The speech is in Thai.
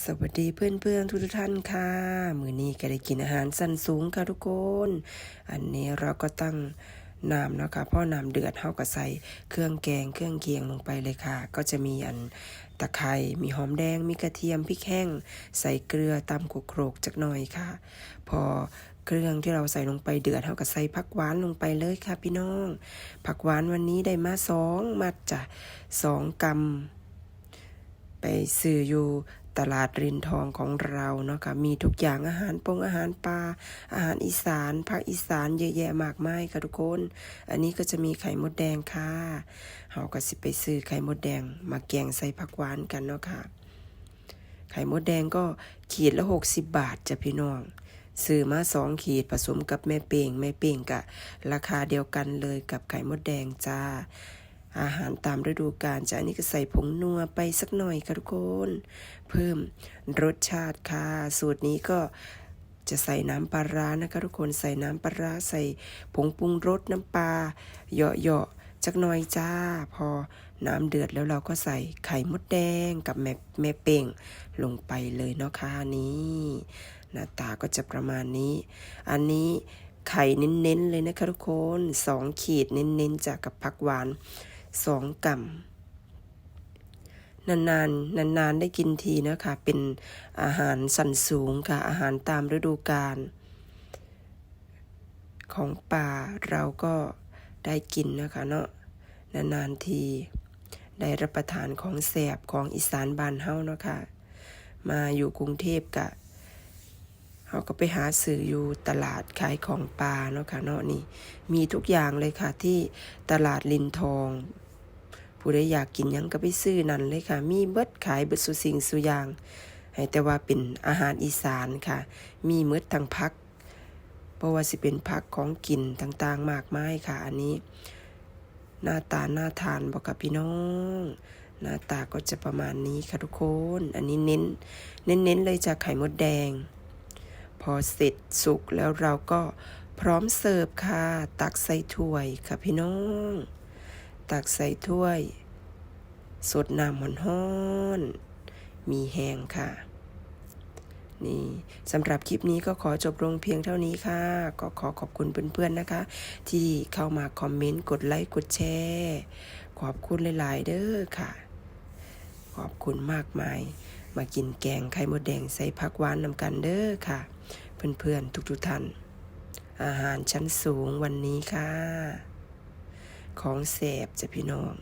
สวัสดีเพื่อนๆทุกท่านค่ะ มือนี้ก็ได้กินอาหารสั้นสูงค่ะทุกคน อันนี้เราก็ตั้งน้ำนะคะพอน้ำเดือดเฮาก็ใส่เครื่องแกงเครื่องเคียงลงไปเลยค่ะ ก็จะมีอันตะไคร้มีหอมแดงมีกระเทียมพริกแห้ง ใส่เกลือตำโครกจักหน่อยค่ะ พอเครื่องที่เราใส่ลงไปเดือดเฮาก็ใส่ผักหวานลงไปเลยค่ะพี่น้อง ผักหวานวันนี้ได้มาสองมัดจ้ะสองกำไปซื้ออยู่ ตลาดรินทองของเราเนาะค่ะมีทุกอย่างอาหารปงอาหารปลาอาหารอีสานภาคอีสานเยอะแยะมากมายค่ะทุกคน อันนี้ก็จะมีไข่มดแดงค่ะเฮาก็สิไปซื้อไข่มดแดง มาแกงใส่ผักหวานกันเนาะค่ะ ไข่มดแดงก็ขีดละหกสิบบาทจ้ะพี่น้องซื้อมาสองขีดผสมกับแม่เป่งแม่เป่งกะราคาเดียวกันเลยกับไข่มดแดงจ้า อาหารตามฤดูกาลจะอันนี้ก็ใส่ผงนัวไปสักหน่อยค่ะทุกคน เพิ่มรสชาติค่ะ สูตรนี้ก็จะใส่น้ำปลาร้านะคะทุกคนใส่น้ำปลาร้าใส่ผงปรุงรสน้ำปลาเหยาะๆจักหน่อยจ้า พอน้ำเดือดแล้วเราก็ใส่ไข่มดแดงกับแม่แม่เป่งลงไปเลยเนาะค่ะนี่หน้าตาก็จะประมาณนี้ อันนี้ไข่เน้นๆเลยนะคะทุกคนสองขีดเน้นๆจากกับผักหวาน สองกำนานๆนานๆได้กินทีนะคะ เป็นอาหารสันสูงค่ะ อาหารตามฤดูกาลของป่าเราก็ได้กินนะคะเนาะนานๆทีได้รับประทานของแสบของอีสานบ้านเฮาเนาะค่ะ มาอยู่กรุงเทพกะเขาก็ไปหาซื้ออยู่ตลาดขายของปลาเนาะค่ะเนาะนี่ มีทุกอย่างเลยค่ะที่ตลาดลินทอง ผู้ใดอยากกินยังก็ไปซื้อนั่นเลยค่ะ มีเบิดขายเบิดสุสิ่งสุยางให้แต่ว่าเป็นอาหารอีสานค่ะ มีเมดทั้งพักเพราะว่าสิเป็นพักของกินต่างๆ มากมายค่ะ อันนี้ หน้าตาหน่าทานบอกกับพี่น้อง หน้าตาก็จะประมาณนี้ค่ะทุกคน อันนี้เน้น เน้นๆเลยจากไข่มดแดง พอเสร็จสุกแล้วเราก็พร้อมเสิร์ฟค่ะ ตักใส่ถ้วยค่ะพี่น้อง ตักใส่ถ้วย สดน้ำหอนห้อนมีแห้งค่ะ นี่สำหรับคลิปนี้ก็ขอจบลงเพียงเท่านี้ค่ะ ก็ขอขอบคุณเพื่อนๆนะคะ ที่เข้ามาคอมเมนต์ กดไลค์ กดแชร์ ขอบคุณหลาย ๆ เด้อค่ะ ขอบคุณมากมาย มากินแกงไข่มดแดงใส่ผักหวานนำกันเด้อค่ะ เพื่อนๆทุกๆท่านอาหารชั้นสูงวันนี้ค่ะ ของแสบจ้ะพี่น้อง